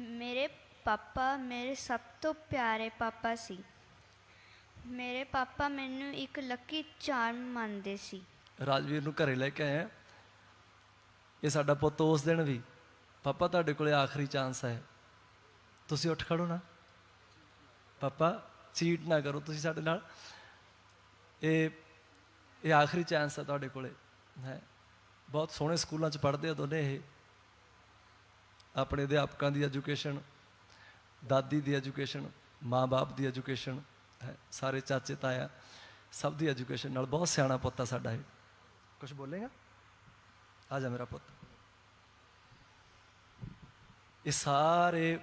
ਮੇਰੇ ਪਾਪਾ ਮੇਰੇ ਸਭ ਤੋਂ ਪਿਆਰੇ ਪਾਪਾ ਸੀ। ਮੇਰੇ ਪਾਪਾ ਮੈਨੂੰ ਇੱਕ ਲੱਕੀ ਚਾਰਮ ਮੰਨਦੇ ਸੀ। ਰਾਜਵੀਰ ਨੂੰ ਘਰੇ ਲੈ ਕੇ ਆਏ ਇਹ ਸਾਡਾ ਪੁੱਤ ਉਸ ਦਿਨ ਵੀ, ਪਾਪਾ, ਤੁਹਾਡੇ ਕੋਲੇ ਆਖਰੀ ਚਾਂਸ ਹੈ। ਤੁਸੀਂ ਉੱਠ ਖੜੋ ਨਾ। ਪਾਪਾ ਚੀਟ ਨਾ ਕਰੋ ਤੁਸੀਂ ਸਾਡੇ ਨਾਲ। ਇਹ ਇਹ ਆਖਰੀ ਚਾਂਸ ਹੈ ਤੁਹਾਡੇ ਕੋਲੇ। ਹੈ। ਬਹੁਤ ਸੋਹਣੇ ਸਕੂਲਾਂ 'ਚ ਪੜ੍ਹਦੇ ਆ ਦੋਨੇ ਇਹ। ਆਪਣੇ ਅਧਿਆਪਕਾਂ ਦੀ ਐਜੂਕੇਸ਼ਨ, ਦਾਦੀ ਦੀ ਐਜੂਕੇਸ਼ਨ, ਮਾਂ-ਬਾਪ ਦੀ ਐਜੂਕੇਸ਼ਨ, ਹੈ, ਸਾਰੇ ਚਾਚੇ ਤਾਇਆ, ਸਭ ਦੀ ਐਜੂਕੇਸ਼ਨ ਨਾਲ ਬਹੁਤ ਸਿਆਣਾ ਪੁੱਤ ਆ ਸਾਡਾ ਇਹ। ਕੁਝ ਬੋਲੇਗਾ? ਆ ਜਾ ਮੇਰਾ ਪੁੱਤ। ਇਹ ਸਾਰੇ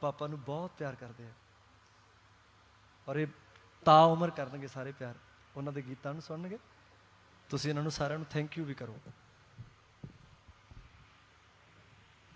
ਪਾਪਾ ਨੂੰ ਬਹੁਤ ਪਿਆਰ ਕਰਦੇ ਆ। ਔਰ ਇਹ ਤਾ ਉਮਰ ਕਰਨਗੇ ਸਾਰੇ ਪਿਆਰ। ਉਹਨਾਂ ਦੇ ਗੀਤਾਂ ਨੂੰ ਸੁਣਨਗੇ। ਤੁਸੀਂ ਇਹਨਾਂ ਨੂੰ ਸਾਰਿਆਂ ਨੂੰ ਥੈਂਕ ਯੂ ਵੀ ਕਰੋ।